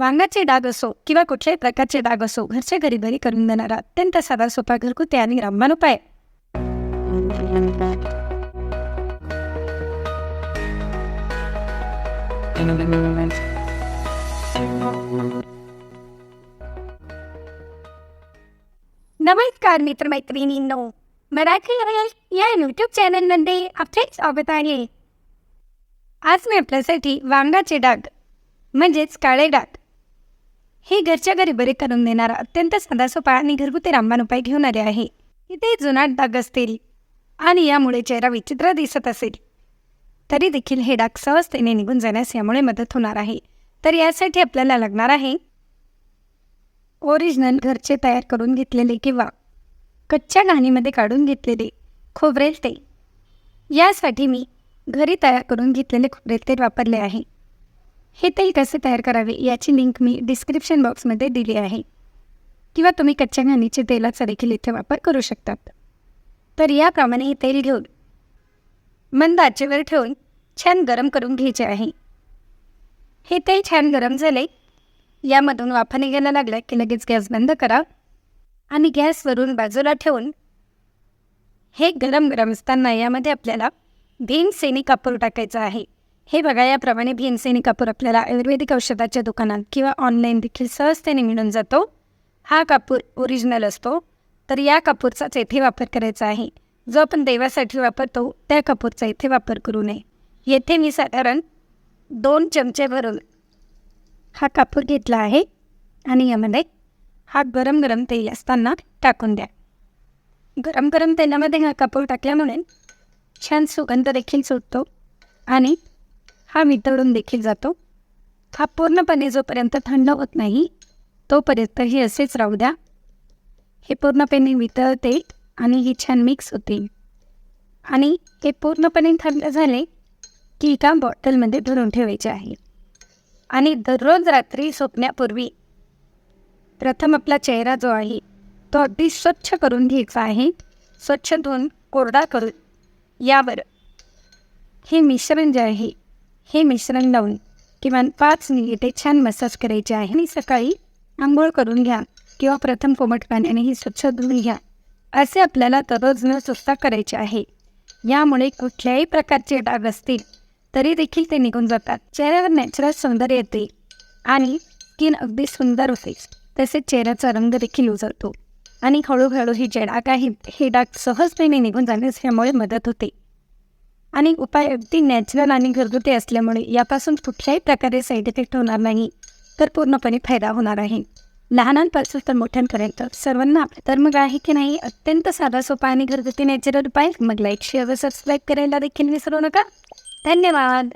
वांगाचे डाग असो किंवा कुठल्याही प्रकारचे डाग असो घरच्या घरी घरी करून देणारा अत्यंत साधा सोपा घरगुती आणि रामबाण उपाय. नमस्कार मित्रमैत्रिणींनो मराठी रयल या यूट्यूब चॅनलमध्ये आपले स्वागत आहे. आज मी आपल्यासाठी वांगाचे डाग म्हणजेच काळे डाग हे घरच्या घरी बरे करून देणारा अत्यंत साधासोपा आणि घरगुती रामबाण उपाय घेऊन आले आहे. इथे जुनाट डाग असतील आणि यामुळे चेहरा विचित्र दिसत असेल. तरी देखील हे डाग सहजतेने निघून जाण्यास यामुळे मदत होणार आहे. तर यासाठी आपल्याला लागणार आहे ओरिजिनल घरचे तयार करून घेतलेले किंवा कच्च्या घाणीमध्ये काढून घेतलेले खोबरेल तेल. यासाठी मी घरी तयार करून घेतलेले खोबरेल तेल वापरले आहे. हे तेल कसे तयार करावे याची लिंक मी डिस्क्रिप्शन बॉक्समध्ये दिली आहे. किंवा तुम्ही कच्च्या घाणीचे तेलाचा देखील इथे वापर करू शकतात. तर याप्रमाणे हे तेल घेऊन मंद आचेवर ठेवून छान गरम करून घ्यायचे आहे. हे तेल छान गरम झाले यामधून वाफा निघायला लागला की लगेच गॅस बंद करा आणि गॅसवरून बाजूला ठेवून हे गरम गरम असताना यामध्ये आपल्याला भीमसेनी कापूर टाकायचा आहे. हे बघा याप्रमाणे भीमसेनी कापूर आपल्याला आयुर्वेदिक औषधाच्या दुकानात किंवा ऑनलाईन देखील सहजतेने मिळून जातो. हा कापूर ओरिजिनल असतो. तर या कापूरचाच येथे वापर करायचा आहे. जो आपण देवासाठी वापरतो त्या कापूरचा इथे वापर करू नये. येथे मी साधारण दोन चमचे भरून हा कापूर घेतला आहे. आणि यामध्ये हा गरम गरम तेल असताना टाकून द्या. गरम गरम तेलामध्ये हा कापूर टाकल्यामुळे छान सुगंध देखील सुटतो. आणि हा वितळून देखील जातो. हा पूर्णपणे जोपर्यंत थंड होत नाही तोपर्यंत हे असेच राहू द्या. हे पूर्णपणे वितळते आणि ही छान मिक्स होते. आणि हे पूर्णपणे थंड झाले की एका बॉटलमध्ये धरून ठेवायचे आहे. आणि दररोज रात्री झोपण्यापूर्वी प्रथम आपला चेहरा जो आहे तो अगदी स्वच्छ करून घ्यायचा आहे. स्वच्छ धुवून कोरडा करून यावर हे मिश्रण जे आहे हे मिश्रण लावून किमान पाच मिनिटे छान मसाज करायचे आहे. आणि सकाळी आंघोळ करून घ्या किंवा प्रथम कोमट पाण्याने ही स्वच्छ धुवून घ्या. असे आपल्याला दररोज न चुकता करायचे आहे. यामुळे कुठल्याही प्रकारचे डाग असतील तरी देखील ते निघून जातात. चेहऱ्यावर नॅचरल सौंदर्य येते आणि स्किन अगदी सुंदर होते. तसेच चेहऱ्याचा रंग देखील उजळतो. आणि हळूहळू ही जे डाग आहेत हे डाग सहजपणे निघून जाण्यास ह्यामुळे मदत होते. आणि उपाय अगदी नॅचरल आणि घरगुती असल्यामुळे यापासून कुठल्याही प्रकारे साईड इफेक्ट होणार नाही. तर पूर्णपणे फायदा होणार आहे. लहानांपासून तर मोठ्यांपर्यंत सर्वांना आपला तर मग आहे की नाही? अत्यंत साधा सोपा आणि घरगुती नॅचरल उपाय. मग लाईक शेअर व सबस्क्राईब करायला देखील विसरू नका. धन्यवाद.